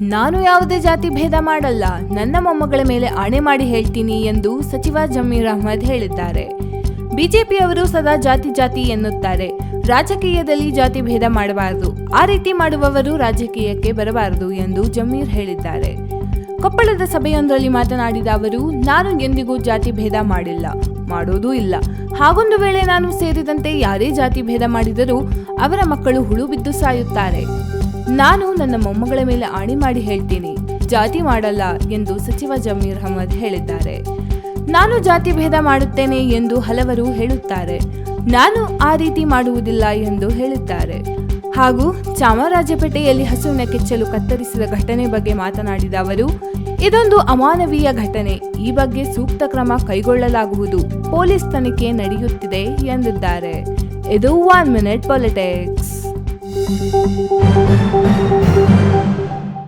ನಾನು ಯಾವುದೇ ಜಾತಿ ಭೇದ ಮಾಡಲ್ಲ. ನನ್ನ ಮೊಮ್ಮಗಳ ಮೇಲೆ ಆಣೆ ಮಾಡಿ ಹೇಳ್ತೀನಿ ಎಂದು ಸಚಿವ ಜಮೀರ್ ಅಹ್ಮದ್ ಹೇಳಿದ್ದಾರೆ. ಬಿಜೆಪಿಯವರು ಸದಾ ಜಾತಿ ಜಾತಿ ಎನ್ನುತ್ತಾರೆ. ರಾಜಕೀಯದಲ್ಲಿ ಜಾತಿ ಭೇದ ಮಾಡಬಾರದು. ಆ ರೀತಿ ಮಾಡುವವರು ರಾಜಕೀಯಕ್ಕೆ ಬರಬಾರದು ಎಂದು ಜಮೀರ್ ಹೇಳಿದ್ದಾರೆ. ಕೊಪ್ಪಳದ ಸಭೆಯೊಂದರಲ್ಲಿ ಮಾತನಾಡಿದ ಅವರು, ನಾನು ಎಂದಿಗೂ ಜಾತಿ ಭೇದ ಮಾಡಿಲ್ಲ. ಮಾಡೋದೂ ಇಲ್ಲ. ಹಾಗೊಂದು ವೇಳೆ ನಾನು ಸೇರಿದಂತೆ ಯಾರೇ ಜಾತಿ ಭೇದ ಮಾಡಿದರೂ ಅವರ ಮಕ್ಕಳು ಹುಳು ಬಿದ್ದು ಸಾಯುತ್ತಾರೆ. ನಾನು ನನ್ನ ಮೊಮ್ಮಗಳ ಮೇಲೆ ಆಣಿ ಮಾಡಿ ಹೇಳ್ತೀನಿ. ಜಾತಿ ಮಾಡಲ್ಲ ಎಂದು ಸಚಿವ ಜಮೀರ್ ಅಹಮದ್ ಹೇಳಿದ್ದಾರೆ. ನಾನು ಜಾತಿ ಭೇದ ಮಾಡುತ್ತೇನೆ ಎಂದು ಹಲವರು ಹೇಳುತ್ತಾರೆ. ನಾನು ಆ ರೀತಿ ಮಾಡುವುದಿಲ್ಲ ಎಂದು ಹೇಳುತ್ತಾರೆ ಹಾಗೂ ಚಾಮರಾಜಪೇಟೆಯಲ್ಲಿ ಹಸುವಿನ ಕೆಚ್ಚಲು ಕತ್ತರಿಸಿದ ಘಟನೆ ಬಗ್ಗೆ ಮಾತನಾಡಿದ ಅವರು, ಇದೊಂದು ಅಮಾನವೀಯ ಘಟನೆ. ಈ ಬಗ್ಗೆ ಸೂಕ್ತ ಕ್ರಮ ಕೈಗೊಳ್ಳಲಾಗುವುದು. ಪೊಲೀಸ್ ತನಿಖೆ ನಡೆಯುತ್ತಿದೆ ಎಂದಿದ್ದಾರೆ. ಇದು ಒನ್ ಮಿನಿಟ್ ಪಾಲಿಟಿಕ್ಸ್. Música